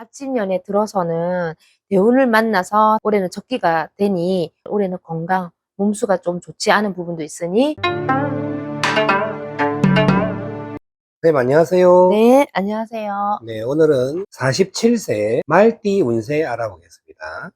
갑진년에 들어서는 대운을 만나서 올해는 적기가 되니 올해는 건강, 몸수가 좀 좋지 않은 부분도 있으니 네, 안녕하세요. 네, 안녕하세요. 네, 오늘은 47세 말띠 운세 알아보겠습니다.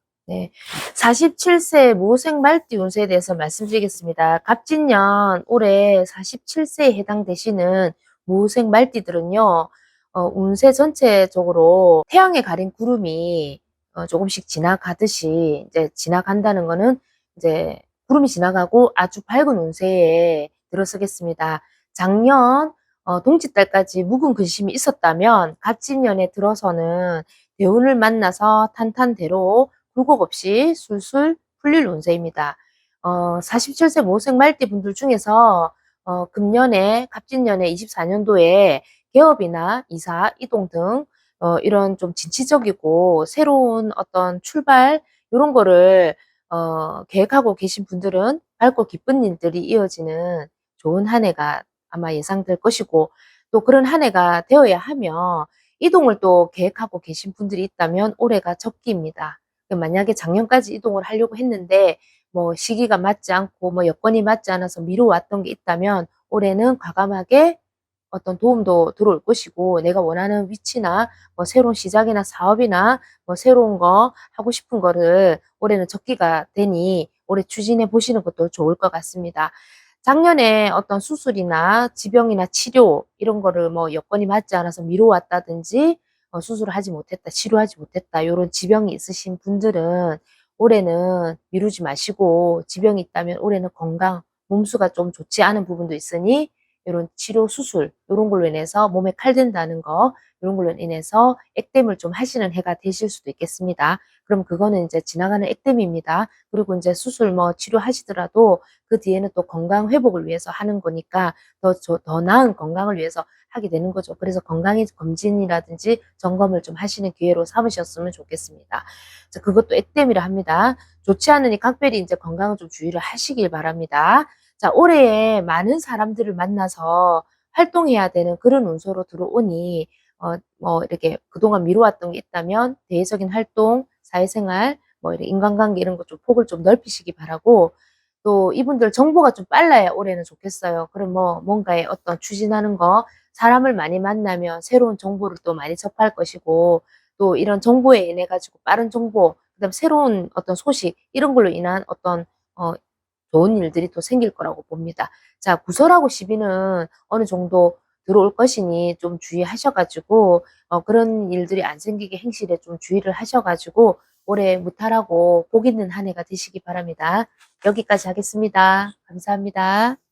47세 모생 말띠 운세에 대해서 말씀드리겠습니다. 갑진년 올해 47세에 해당되시는 모생 말띠들은요, 어, 운세 전체적으로 태양에 가린 구름이 어, 조금씩 지나가듯이 이제 지나간다는 거는 이제 구름이 지나가고 아주 밝은 운세에 들어서겠습니다. 작년 어, 동짓달까지 묵은 근심이 있었다면 갑진년에 들어서는 대운을 만나서 탄탄대로 굴곡 없이 술술 풀릴 운세입니다. 어, 47세 모생 말띠 분들 중에서 어, 금년에 갑진년에 24년도에 개업이나 이사, 이동 등 어, 이런 좀 진취적이고 새로운 어떤 출발 이런 거를 어, 계획하고 계신 분들은 밝고 기쁜 일들이 이어지는 좋은 한 해가 아마 예상될 것이고 또 그런 한 해가 되어야 하며 이동을 또 계획하고 계신 분들이 있다면 올해가 적기입니다. 만약에 작년까지 이동을 하려고 했는데 뭐 시기가 맞지 않고 뭐 여건이 맞지 않아서 미뤄왔던 게 있다면 올해는 과감하게 어떤 도움도 들어올 것이고 내가 원하는 위치나 뭐 새로운 시작이나 사업이나 뭐 새로운 거 하고 싶은 거를 올해는 적기가 되니 올해 추진해 보시는 것도 좋을 것 같습니다. 작년에 어떤 수술이나 지병이나 치료 이런 거를 뭐 여건이 맞지 않아서 미뤄왔다든지 어, 수술을 하지 못했다, 치료하지 못했다 이런 지병이 있으신 분들은 올해는 미루지 마시고 지병이 있다면 올해는 건강, 몸수가 좀 좋지 않은 부분도 있으니 이런 치료, 수술 이런 걸로 인해서 몸에 칼든다는 거 이런 걸로 인해서 액땜을 좀 하시는 해가 되실 수도 있겠습니다. 그럼 그거는 이제 지나가는 액땜입니다. 그리고 이제 수술 뭐 치료하시더라도 그 뒤에는 또 건강 회복을 위해서 하는 거니까 더, 저- 더 나은 건강을 위해서 하게 되는 거죠. 그래서 건강의 검진이라든지 점검을 좀 하시는 기회로 삼으셨으면 좋겠습니다. 자, 그것도 액땜이라 합니다. 좋지 않으니 각별히 이제 건강을 좀 주의를 하시길 바랍니다. 자, 올해에 많은 사람들을 만나서 활동해야 되는 그런 운소로 들어오니, 어, 뭐, 이렇게 그동안 미뤄왔던 게 있다면, 대외적인 활동, 사회생활, 뭐, 이렇게 인간관계 이런 것 좀 폭을 좀 넓히시기 바라고, 또 이분들 정보가 좀 빨라야 올해는 좋겠어요. 그럼 뭐, 뭔가에 어떤 추진하는 거, 사람을 많이 만나면 새로운 정보를 또 많이 접할 것이고, 또 이런 정보에 인해 가지고 빠른 정보, 그다음 새로운 어떤 소식, 이런 걸로 인한 어떤, 어, 좋은 일들이 또 생길 거라고 봅니다. 자, 구설하고 시비는 어느 정도 들어올 것이니 좀 주의하셔가지고, 어, 그런 일들이 안 생기게 행실에 좀 주의를 하셔가지고, 올해 무탈하고 복 있는 한 해가 되시기 바랍니다. 여기까지 하겠습니다. 감사합니다.